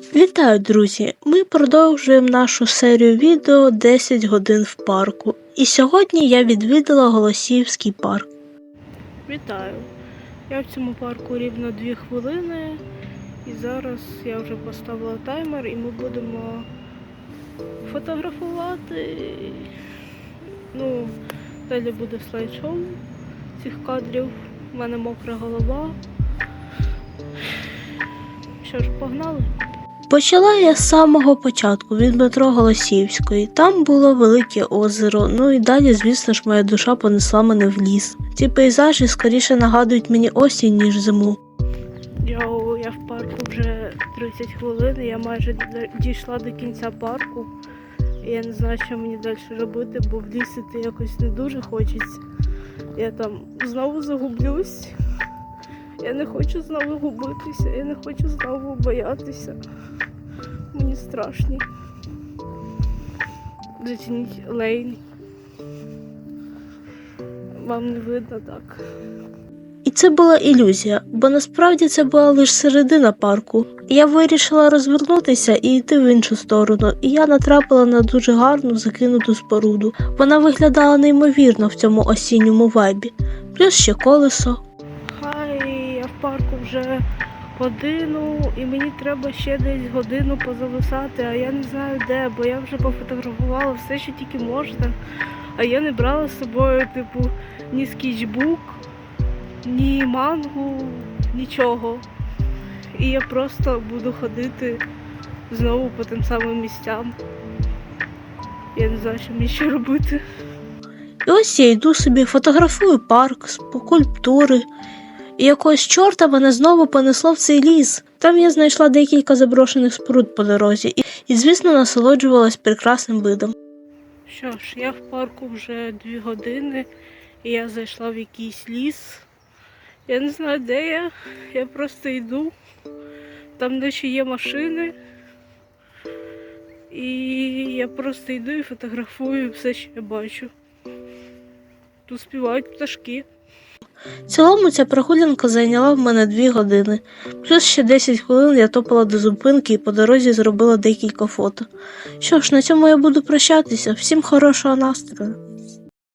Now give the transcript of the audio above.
Вітаю, друзі! Ми продовжуємо нашу серію відео 10 годин в парку. І сьогодні я відвідала Голосіївський парк. Вітаю! Я в цьому парку рівно 2 хвилини. І зараз я вже поставила таймер і ми будемо фотографувати. Ну, далі буде слайд-шоу цих кадрів. У мене мокра голова. Що ж, погнали? Почала я з самого початку від метро Голосіївської. Там було велике озеро. Ну і далі, звісно ж, моя душа понесла мене в ліс. Ці пейзажі скоріше нагадують мені осінь, ніж зиму. Йоу, я в парку вже 30 хвилин, я майже дійшла до кінця парку. Я не знаю, що мені далі робити, бо в ліс іти якось не дуже хочеться. Я там знову загублюсь. Я не хочу знову губитися, я не хочу знову боятися. Мені страшно. Зацініть лейн. Вам не видно так. І це була ілюзія, бо насправді це була лише середина парку. Я вирішила розвернутися і йти в іншу сторону, і я натрапила на дуже гарну закинуту споруду. Вона виглядала неймовірно в цьому осінньому вайбі. Плюс ще колесо. Вже годину, і мені треба ще десь годину позависати, а я не знаю де, бо я вже пофотографувала все, що тільки можна. А я не брала з собою, типу, ні скетчбук, ні мангу, нічого. І я просто буду ходити знову по тим самим місцям. Я не знаю, що мені ще робити. І ось я йду собі, фотографую парк, скульптури. І якогось чорта мене знову понесло в цей ліс. Там я знайшла декілька заброшених споруд по дорозі і, і звісно, насолоджувалась прекрасним видом. Що ж, я в парку вже дві години, і я зайшла в якийсь ліс. Я не знаю, де я. Я просто йду. Там наче є машини. І я просто йду і фотографую все, що я бачу. Тут співають пташки. В цілому ця прогулянка зайняла в мене дві години. Плюс ще 10 хвилин я топала до зупинки і по дорозі зробила декілька фото. Що ж, на цьому я буду прощатися. Всім хорошого настрою.